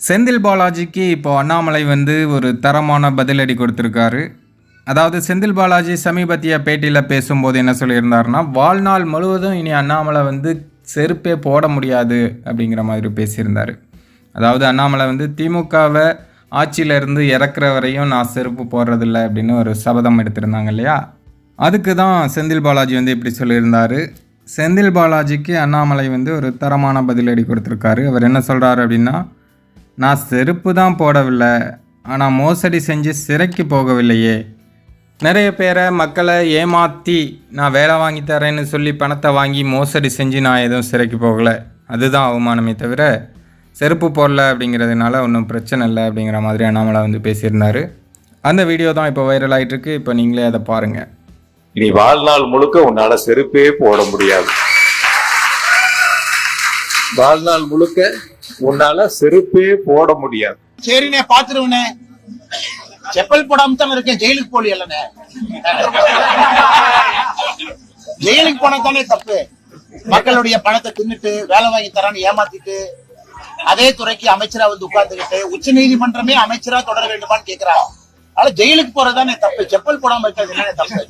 செந்தில் பாலாஜிக்கு இப்போ அண்ணாமலை வந்து ஒரு தரமான பதிலடி கொடுத்துருக்காரு. அதாவது செந்தில் பாலாஜி சமீபத்திய பேட்டியில் பேசும்போது என்ன சொல்லியிருந்தாருன்னா வாழ்நாள் முழுவதும் இனி அண்ணாமலை வந்து செருப்பே போட முடியாது அப்படிங்கிற மாதிரி பேசியிருந்தார். அதாவது அண்ணாமலை வந்து திமுகவை ஆட்சியிலேருந்து இறக்குற வரையும் நான் செருப்பு போடுறதில்ல அப்படின்னு ஒரு சபதம் எடுத்திருந்தாங்க இல்லையா? அதுக்கு தான் செந்தில் பாலாஜி வந்து இப்படி சொல்லியிருந்தார். செந்தில் பாலாஜிக்கு அண்ணாமலை வந்து ஒரு தரமான பதிலடி கொடுத்துருக்காரு. அவர் என்ன சொல்கிறாரு அப்படின்னா நான் செருப்பு தான் போடவில்லை. ஆனால் மோசடி செஞ்சு சிறைக்கு போகவில்லையே. நிறைய பேரை மக்களை ஏமாற்றி நான் வேலை வாங்கி தரேன்னு சொல்லி பணத்தை வாங்கி மோசடி செஞ்சு நான் எதுவும் சிறைக்கு போகலை. அதுதான் அவமானமே தவிர செருப்பு போடல அப்படிங்கிறதுனால ஒன்றும் பிரச்சனை இல்லை அப்படிங்கிற மாதிரி அண்ணாமலை வந்து பேசியிருந்தார். அந்த வீடியோ தான் இப்போ வைரல் ஆகிட்டுருக்கு இப்போ நீங்களே அதை பாருங்கள் இனி வாழ்நாள் முழுக்க உன்னால் செருப்பே போட முடியாது. வாழ்நாள் முழுக்க உன்னால செருப்பே போட முடியாது. சரிண்ணே பாத்துருவனே செப்பல் போடாம தான் இருக்கேன் ஜெயிலுக்கு போலியல்லண்ணே ஜெயிலுக்கு போனா தானே தப்பு. மக்களுடைய பணத்தை தின்னுட்டு வேலை வாங்கி தரான்னு ஏமாத்திட்டு அதே துறைக்கு அமைச்சரா வந்து உட்கார்ந்துகிட்டு உச்ச நீதிமன்றமே அமைச்சரா தொடர வேண்டுமான்னு கேக்குறாங்க அதனால ஜெயிலுக்கு போறதுதானே தப்பு. செப்பல் போடாம இருக்கிறது என்னன்னு தப்பு.